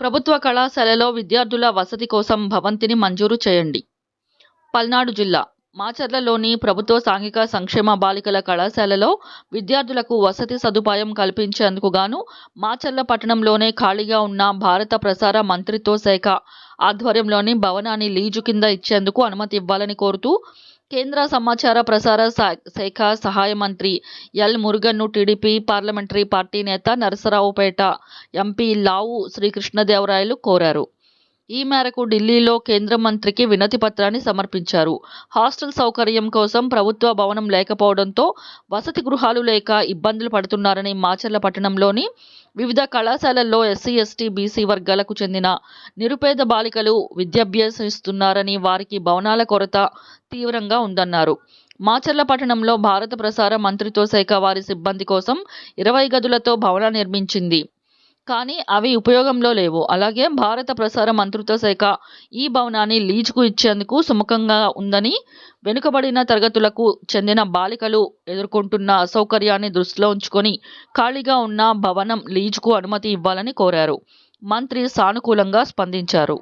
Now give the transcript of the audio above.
ప్రభుత్వ కళాశాలలో విద్యార్థుల వసతి కోసం భవంతిని మంజూరు చేయండి. పల్నాడు జిల్లా మాచర్లలోని ప్రభుత్వ సాంఘిక సంక్షేమ బాలికల కళాశాలలో విద్యార్థులకు వసతి సదుపాయం కల్పించేందుకు గాను మాచర్ల పట్టణంలోనే ఖాళీగా ఉన్న భారత ప్రసార మంత్రిత్వ శాఖ ఆధ్వర్యంలోని భవనాన్ని లీజు కింద ఇచ్చేందుకు అనుమతి ఇవ్వాలని కోరుతూ కేంద్ర సమాచార ప్రసార శా- శాఖ సహాయ మంత్రి ఎల్ మురుగన్ను టీడీపీ పార్లమెంటరీ పార్టీ నేత నరసరావుపేట ఎంపీ లావు శ్రీకృష్ణదేవరాయలు కోరారు. ఈ మేరకు ఢిల్లీలో కేంద్ర మంత్రికి వినతి పత్రాన్ని సమర్పించారు. హాస్టల్ సౌకర్యం కోసం ప్రభుత్వ భవనం లేకపోవడంతో వసతి గృహాలు లేక ఇబ్బందులు పడుతున్నారని మాచర్ల పట్టణంలోని వివిధ కళాశాలల్లో ఎస్సీ ఎస్టీ బీసీ వర్గాలకు చెందిన నిరుపేద బాలికలు విద్యాభ్యసిస్తున్నారని వారికి భవనాల కొరత తీవ్రంగా ఉందన్నారు. మాచర్ల పట్టణంలో భారత ప్రసార మంత్రిత్వ శాఖ వారి సిబ్బంది కోసం ఇరవై గదులతో భవనం నిర్మించింది. కానీ అవి ఉపయోగంలో లేవు. అలాగే భారత ప్రసార మంత్రిత్వ శాఖ ఈ భవనాన్ని లీజుకు ఇచ్చేందుకు సుముఖంగా ఉందని వెనుకబడిన తరగతులకు చెందిన బాలికలు ఎదుర్కొంటున్న అసౌకర్యాన్ని దృష్టిలో ఉంచుకొని ఖాళీగా ఉన్న భవనం లీజుకు అనుమతి ఇవ్వాలని కోరారు. మంత్రి సానుకూలంగా స్పందించారు.